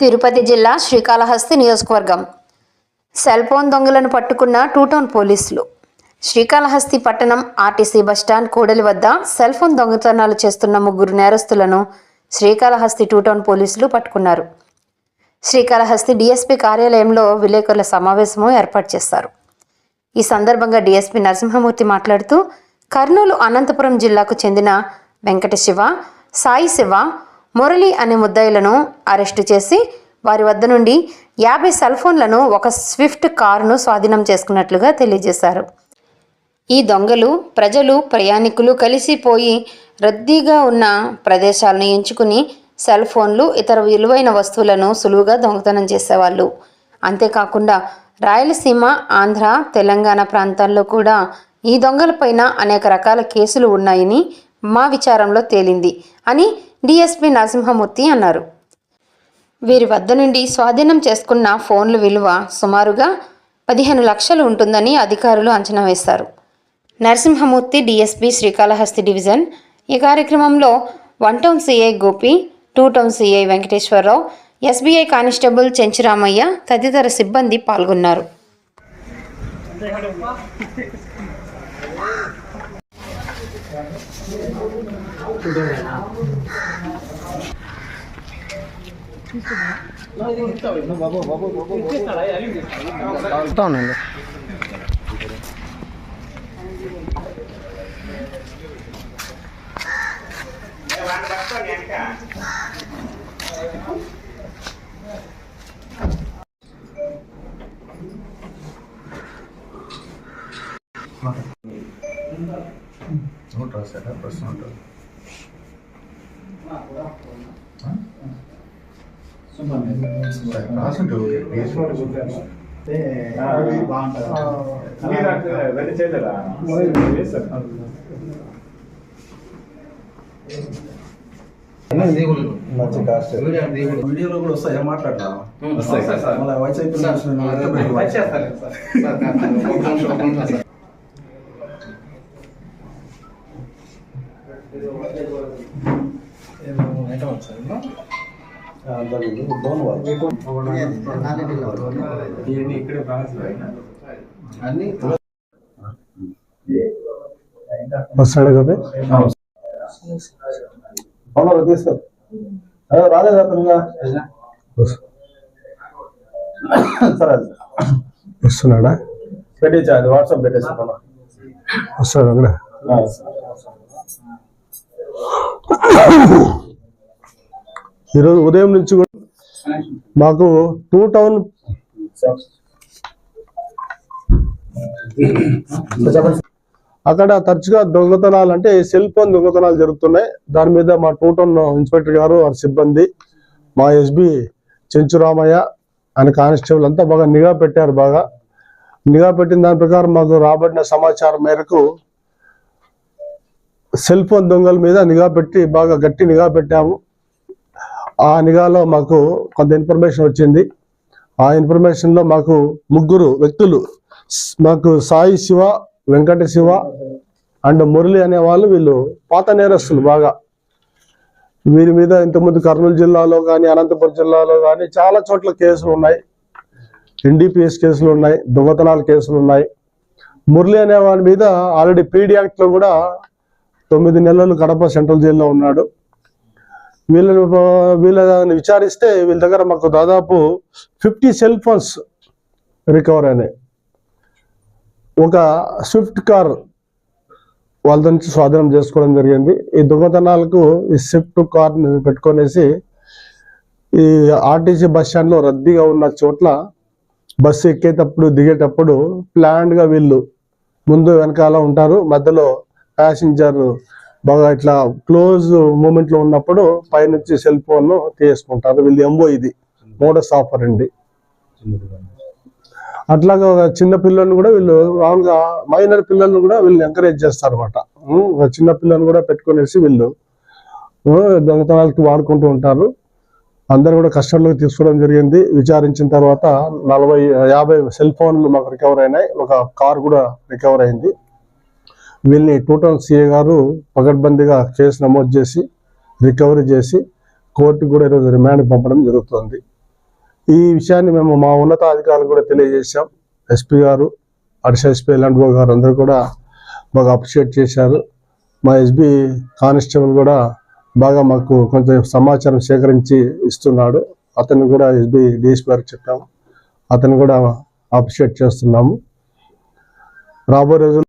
తిరుపతి జిల్లా శ్రీకాళహస్తి నియోజకవర్గం. Cell phone దొంగలను పట్టుకున్న టూటౌన్ పోలీసులు. శ్రీకాళహస్తి పట్టణం ఆర్టీసీ బస్టాండ్ కూడలి వద్ద సెల్ ఫోన్ దొంగతనాలు చేస్తున్న ముగ్గురు నేరస్తులను శ్రీకాళహస్తి టూటౌన్ పోలీసులు పట్టుకున్నారు. శ్రీకాళహస్తి డీఎస్పీ కార్యాలయంలో విలేకరుల సమావేశము ఏర్పాటు చేశారు. ఈ సందర్భంగా డీఎస్పీ నరసింహమూర్తి మాట్లాడుతూ కర్నూలు అనంతపురం జిల్లాకు చెందిన వెంకట శివ సాయి శివ మురళి అనే ముద్దాయిలను అరెస్టు చేసి వారి వద్ద నుండి యాభై సెల్ ఫోన్లను ఒక స్విఫ్ట్ కారును స్వాధీనం చేసుకున్నట్లుగా తెలియజేశారు. ఈ దొంగలు ప్రజలు ప్రయాణికులు కలిసిపోయి రద్దీగా ఉన్న ప్రదేశాలను ఎంచుకుని సెల్ ఫోన్లు ఇతర విలువైన వస్తువులను సులువుగా దొంగతనం చేసేవాళ్ళు. అంతేకాకుండా రాయలసీమ ఆంధ్ర తెలంగాణ ప్రాంతాల్లో కూడా ఈ దొంగలపైన అనేక రకాల కేసులు ఉన్నాయని మా విచారంలో తేలింది అని డిఎస్పి నరసింహమూర్తి అన్నారు. వీరి వద్ద నుండి స్వాధీనం చేసుకున్న ఫోన్ల విలువ సుమారుగా పదిహేను లక్షలు ఉంటుందని అధికారులు అంచనా వేశారు. Narasimhamurthy DSP Srikalahasti division. ఈ కార్యక్రమంలో one town CI Gopi two town CI Venkateswararao SBI constable Chenchuramaiah తదితర సిబ్బంది పాల్గొన్నారు. అవునండి నోట్ రాశారా? ఫస్ట్ నోట్ రాసుంటే ఓకే వీడియోలో కూడా వస్తాయా వస్తాయి మళ్ళీ వయసు అయిపోయింది వస్తాడు తీసుకో. రాలేదు సరే వస్తున్నాడా? పెట్టేసి అది వాట్సాప్ పెట్టేసి వస్తాడు అక్కడ. ఈరోజు ఉదయం నుంచి కూడా మాకు టూ టౌన్ అక్కడ తరచుగా దొంగతనాలు అంటే సెల్ ఫోన్ దొంగతనాలు జరుగుతున్నాయి. దాని మీద మా టూ టౌన్ ఇన్స్పెక్టర్ గారు వారి సిబ్బంది మా ఎస్బి చెంచురామయ్య ఆయన కానిస్టేబుల్ అంతా బాగా నిఘా పెట్టారు బాగా. నిఘా పెట్టిన దాని ప్రకారం మాకు రాబడిన సమాచారం మేరకు సెల్ ఫోన్ దొంగల మీద నిఘా పెట్టి బాగా గట్టి నిఘా పెట్టాము. ఆ నిఘాలో మాకు కొంత ఇన్ఫర్మేషన్ వచ్చింది. ఆ ఇన్ఫర్మేషన్లో మాకు ముగ్గురు వ్యక్తులు మాకు సాయి శివ వెంకట శివ అండ్ మురళి అనే వాళ్ళు వీళ్ళు పాత నేరస్తులు బాగా. వీరి మీద ఇంతకుముందు కర్నూలు జిల్లాలో కానీ అనంతపురం జిల్లాలో కానీ చాలా చోట్ల కేసులు ఉన్నాయి. ఎన్డీపీఎస్ కేసులు ఉన్నాయి దొంగతనాల కేసులు ఉన్నాయి. మురళి అనే వాడి మీద ఆల్రెడీ పీడీ యాక్ట్లో కూడా తొమ్మిది నెలలు కడప సెంట్రల్ జైల్లో ఉన్నాడు. వీళ్ళని వీళ్ళని విచారిస్తే వీళ్ళ దగ్గర మాకు దాదాపు ఫిఫ్టీ సెల్ ఫోన్స్ రికవర్ అయినాయి. ఒక స్విఫ్ట్ కార్ వాళ్ళ నుంచి స్వాధీనం చేసుకోవడం జరిగింది. ఈ దొంగతనాలకు ఈ స్విఫ్ట్ కార్ని పెట్టుకొనేసి ఈ ఆర్టీసీ బస్ స్టాండ్లో రద్దీగా ఉన్న చోట్ల బస్సు ఎక్కేటప్పుడు దిగేటప్పుడు ప్లాన్డ్గా గా వీళ్ళు ముందు వెనకాల ఉంటారు. మధ్యలో ప్యాసింజర్ బాగా ఇట్లా క్లోజ్ మూమెంట్లో ఉన్నప్పుడు పైనుంచి సెల్ ఫోన్ తీసుకుంటారు వీళ్ళు ఎంబో ఇది. మోడస్ ఆఫర్ అండి. అట్లాగా ఒక చిన్న పిల్లల్ని కూడా వీళ్ళు మామూలుగా మైనర్ పిల్లల్ని కూడా వీళ్ళు ఎంకరేజ్ చేస్తారు అనమాట చిన్న పిల్లల్ని కూడా పెట్టుకునేసి వీళ్ళు దొంగతనాలకి వాడుకుంటూ ఉంటారు. అందరు కూడా కస్టడీలోకి తీసుకోవడం జరిగింది. విచారించిన తర్వాత నలభై యాభై సెల్ ఫోన్లు మాకు రికవర్ అయినాయి. ఒక కార్ కూడా రికవర్ అయింది. వీళ్ళని టూ టౌన్ సిఏ గారు పకడ్బందీగా కేసు నమోదు చేసి రికవరీ చేసి కోర్టు కూడా ఈరోజు రిమాండ్ పంపడం జరుగుతుంది. ఈ విషయాన్ని మేము మా ఉన్నతాధికారులు కూడా తెలియజేశాం. SP garu additional SP garu అందరూ కూడా బాగా అప్రిషియేట్ చేశారు. మా ఎస్బీ కానిస్టేబుల్ కూడా బాగా మాకు కొంచెం సమాచారం సేకరించి ఇస్తున్నాడు. అతను కూడా ఎస్బి డిఎస్పీ గారికి చెప్పాము. అతను కూడా అప్రిషియేట్ చేస్తున్నాము. రాబోయే రోజు